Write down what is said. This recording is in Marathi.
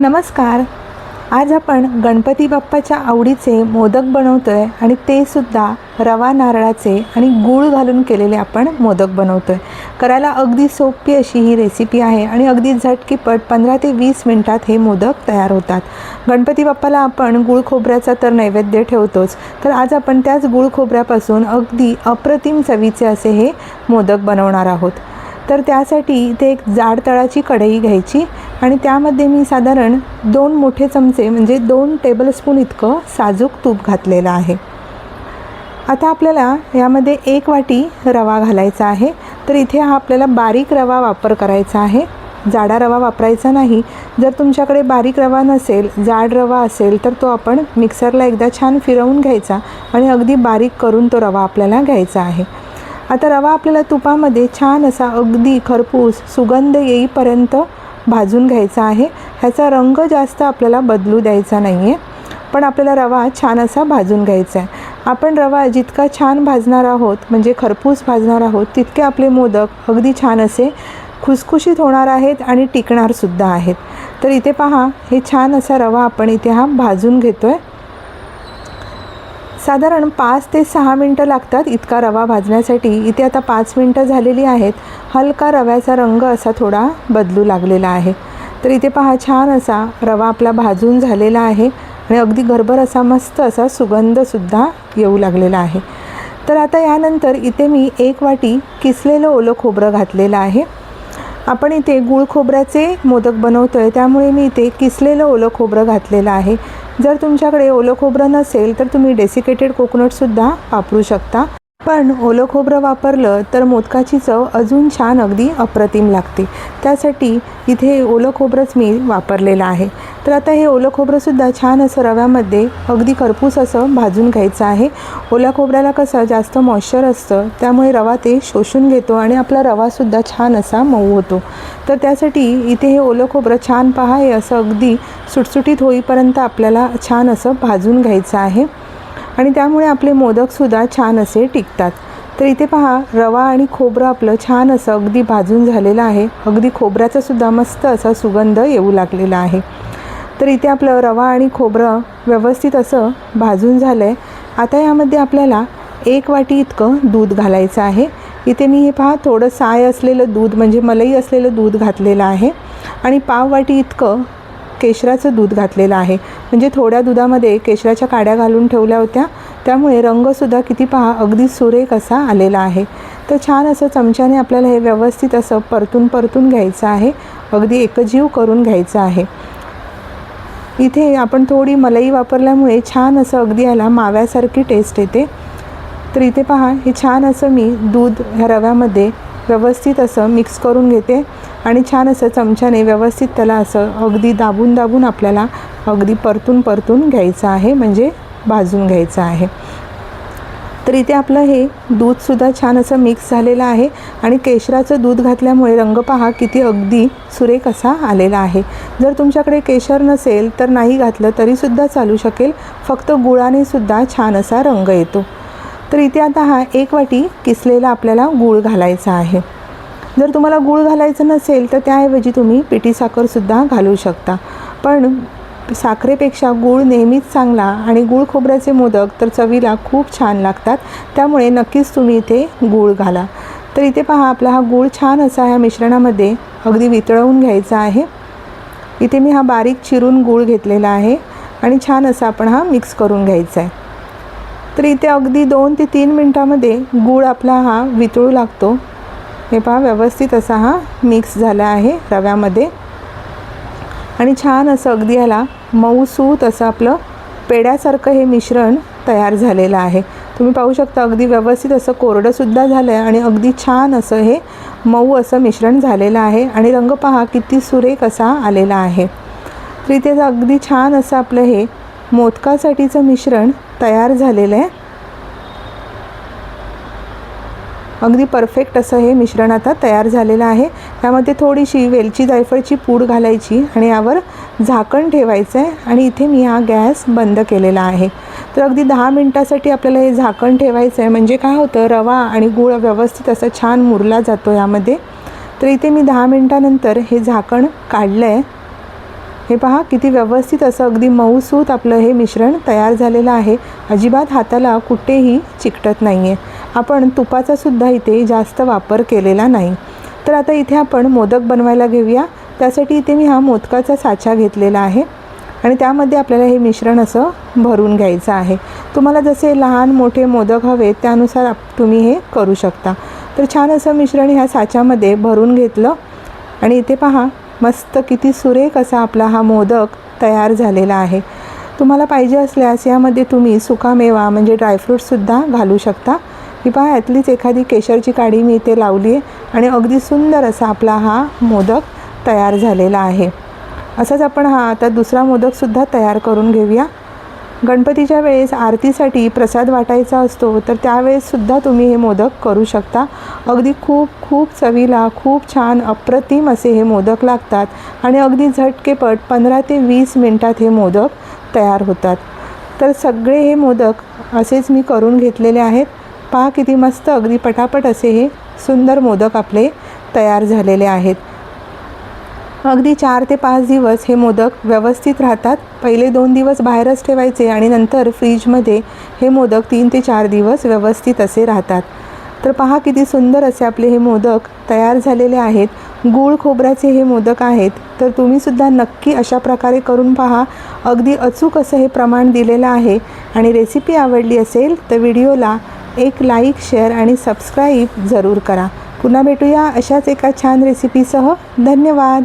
नमस्कार. आज आपण गणपती बाप्पाच्या आवडीचे मोदक बनवतो आहे आणि ते सुद्धा रवा नारळाचे आणि गूळ घालून केलेले आपण मोदक बनवतो आहे करायला अगदी सोपी अशी ही रेसिपी आहे आणि अगदी झटकीपट पंधरा ते वीस मिनटात हे मोदक तयार होतात. गणपती बाप्पाला आपण गूळ खोबऱ्याचा तर नैवेद्य ठेवतोच. तर आज आपण त्याच गूळ खोबऱ्यापासून अगदी अप्रतिम चवीचे असे हे मोदक बनवणार आहोत. तर त्यासाठी इथे एक जाड तळाची कढई घ्यायची आणि त्यामध्ये मी साधारण दोन मोठे चमचे म्हणजे दोन टेबलस्पून इतकं साजूक तूप घातलेलं आहे. आता आपल्याला यामध्ये एक वाटी रवा घालायचा आहे. तर इथे हा आपल्याला बारीक रवा वापर करायचा आहे. जाडा रवा वापरायचा नाही. जर तुमच्याकडे बारीक रवा नसेल जाड रवा असेल तर तो आपण मिक्सरला एकदा छान फिरवून घ्यायचा आणि अगदी बारीक करून तो रवा आपल्याला घ्यायचा आहे. आता रवा आपल्याला तुपामध्ये छान असा अगदी खरपूस सुगंध येईपर्यंत भाजून घ्यायचा आहे. ह्याचा रंग जास्त आपल्याला बदलू द्यायचा नाही आहे पण आपल्याला रवा छान असा भाजून घ्यायचा आहे. आपण रवा जितका छान भाजणार आहोत म्हणजे खरपूस भाजणार आहोत तितके आपले मोदक अगदी छान असे खुसखुशीत होणार आहेत आणि टिकणारसुद्धा आहेत. तर इथे पहा हे छान असा रवा आपण इथे हा भाजून घेतो आहे साधारण पाच ते सहा मिनटं लागतात इतका रवा भाजण्यासाठी. इथे आता पाच मिनटं झालेली आहेत. हलका रव्याचा रंग असा थोडा बदलू लागलेला आहे. तर इथे पहा छान असा रवा आपला भाजून झालेला आहे आणि अगदी घरभर असा मस्त असा सुगंधसुद्धा येऊ लागलेला आहे. तर आता यानंतर इथे मी एक वाटी किसलेलं ओलं खोबरं घातलेलं आहे. आपण इथे गूळ खोबऱ्याचे मोदक बनवतो आहे त्यामुळे मी इथे किसलेलं ओलं खोबरं घातलेलं आहे. जर तुमच्याकडे ओलं खोबरं नसेल तर तुम्ही डेसिकेटेड कोकोनटसुद्धा वापरू शकता. पण ओलं खोबरं वापरलं तर मोदकाची चव अजून छान अगदी अप्रतिम लागते. त्यासाठी इथे ओलं खोबरंच मी वापरलेलं आहे. तर आता हे ओलं खोबरंसुद्धा छान असं रव्यामध्ये अगदी करपूस असं भाजून घ्यायचं आहे. ओल्या खोबऱ्याला कसं जास्त मॉइश्चर असतं त्यामुळे रवा ते शोषून घेतो आणि आपला रवासुद्धा छान असा मऊ होतो. तर त्यासाठी इथे हे ओलं खोबरं छान पहा हे असं अगदी सुटसुटीत होईपर्यंत आपल्याला छान असं भाजून घ्यायचं आहे. आणि त्यामुळे आपले मोदकसुद्धा छान असे टिकतात. तर इथे पहा रवा आणि खोबरं आपलं छान असं अगदी भाजून झालेलं आहे. अगदी खोबऱ्याचासुद्धा मस्त असा सुगंध येऊ लागलेला आहे. तर इथे आपलं रवा आणि खोबरं व्यवस्थित असं भाजून झालं आहे आता यामध्ये आपल्याला एक वाटी इतकं दूध घालायचं आहे. इथे मी हे पहा थोडं साय असलेलं दूध म्हणजे मलई असलेलं दूध घातलेलं आहे. आणि पाव वाटी इतकं केशराचं दूध घातलेलं आहे. म्हणजे थोड्या दुधामध्ये केशराच्या काड्या घालून ठेवल्या होत्या. त्यामुळे रंगसुद्धा किती पहा अगदी सुरेख असा आलेला आहे. तर छान असं चमच्याने आपल्याला हे व्यवस्थित असं परतून परतून घ्यायचं आहे. अगदी एकजीव करून घ्यायचं आहे. इथे आपण थोडी मलई वापरल्यामुळे छान असं अगदी याला माव्यासारखी टेस्ट येते. तर इथे पहा हे छान असं मी दूध ह्या रव्यामध्ये व्यवस्थित असं मिक्स करून घेते. आणि छान असं चमच्याने व्यवस्थित त्याला असं अगदी दाबून दाबून आपल्याला अगदी परतून परतून घ्यायचं आहे म्हणजे भाजून घ्यायचं आहे. तर इथे आपलं हे दूधसुद्धा छान असं मिक्स झालेलं आहे आणि केशराचं दूध घातल्यामुळे रंग पहा किती अगदी सुरेख असा आलेला आहे. जर तुमच्याकडे केशर नसेल तर नाही घातलं तरीसुद्धा चालू शकेल फक्त गुळाने सुद्धा छान असा रंग येतो. तर इथे आता हा एक वाटी किसलेला आपल्याला गूळ घालायचा आहे. जर तुम्हाला गूळ घालायचं नसेल तर त्याऐवजी तुम्ही पिठी साखरसुद्धा घालू शकता. पण साखरेपेक्षा गूळ नेहमीच चांगला आणि गूळ खोबऱ्याचे मोदक तर चवीला खूप छान लागतात. त्यामुळे नक्कीच तुम्ही इथे गूळ घाला. तर इथे पहा आपला हा गूळ छान असा ह्या मिश्रणामध्ये अगदी वितळवून घ्यायचा आहे. इथे मी हा बारीक चिरून गूळ घेतलेला आहे आणि छान असा आपण हा मिक्स करून घ्यायचा आहे. तर इथे अगदी दोन ते तीन मिनटामध्ये गूळ आपला हा वितळू लागतो. हे पहा व्यवस्थित असा हा मिक्स झाला आहे रव्यामध्ये. आणि छान असं अगदी ह्याला मऊसूत असं आपलं पेड्यासारखं हे मिश्रण तयार झालेलं आहे. तुम्ही पाहू शकता अगदी व्यवस्थित असं कोरडंसुद्धा झालं आहे आणि अगदी छान असं हे मऊ असं मिश्रण झालेलं आहे. आणि रंग पहा किती सुरेख असा आलेला आहे. तर इथे अगदी छान असं आपलं हे मोदकासाठीचं मिश्रण तयार झालेलं आहे. अगदी परफेक्ट असं हे मिश्रण आता तयार झालेलं आहे. त्यामध्ये थोडीशी वेलची जायफळची पूड घालायची आणि यावर झाकण ठेवायचं आहे आणि इथे मी हा गॅस बंद केलेला आहे. तर अगदी दहा मिनटासाठी आपल्याला हे झाकण ठेवायचं आहे म्हणजे काय होतं रवा आणि गूळ व्यवस्थित असा छान मुरला जातो यामध्ये. तर इथे मी दहा मिनटानंतर हे झाकण काढलं आहे हे पहा किती व्यवस्थित असं अगदी मऊसूत आपलं हे मिश्रण तयार झालेलं आहे. अजिबात हाताला कुठेही चिकटत नाही आहे आपण तुपाचा सुद्धा इथे जास्त वापर केलेला नाही. तर आता इथे आपण मोदक बनवायला घेऊया. त्यासाठी इथे मी हा मोदकाचा साचा घेतलेला आहे. आणि त्यामध्ये आपल्याला हे मिश्रण असं भरून घ्यायचं आहे. तुम्हाला जसे लहान मोठे मोदक हवे त्यानुसार तुम्ही हे करू शकता. तर छान असं मिश्रण ह्या साच्यामध्ये भरून घेतलं. आणि इथे पहा मस्त किती सुरेख असा आपला हा मोदक तयार झालेला आहे. तुम्हाला पाहिजे असल्यास यामध्ये तुम्ही सुकामेवा म्हणजे ड्रायफ्रूटसुद्धा घालू शकता. ही पहा यातलीच एखादी केशरची काडी मी इथे लावली आहे आणि अगदी सुंदर असा आपला हा मोदक तयार झालेला आहे. असाच आपण हा आता दुसरा मोदकसुद्धा तयार करून घेऊया. गणपतीच्या वेळेस आरतीसाठी प्रसाद वाटायचा असतो तर त्यावेळेससुद्धा तुम्ही हे मोदक करू शकता. अगदी खूप खूप चवीला खूप छान अप्रतिम असे हे मोदक लागतात आणि अगदी झटकेपट पंधरा ते वीस मिनटात हे मोदक तयार होतात. तर सगळे हे मोदक असेच मी करून घेतलेले आहेत. पहा किती मस्त अगदी पटापट असे हे सुंदर मोदक आपले तयार झालेले आहेत. अगदी चार ते पाच दिवस हे मोदक व्यवस्थित राहतात. पहिले दोन दिवस बाहेरच ठेवायचे आणि नंतर फ्रीजमध्ये हे मोदक तीन ते चार दिवस व्यवस्थित असे राहतात. तर पहा किती सुंदर असे आपले हे मोदक तयार झालेले आहेत. गूळ खोबऱ्याचे हे मोदक आहेत. तर तुम्हीसुद्धा नक्की अशा प्रकारे करून पहा. अगदी अचूक असं हे प्रमाण दिलेलं आहे. आणि रेसिपी आवडली असेल तर व्हिडिओला एक लाईक शेअर आणि सबस्क्राईब जरूर करा. पुन्हा भेटूया अशाच एका छान रेसिपीसह धन्यवाद.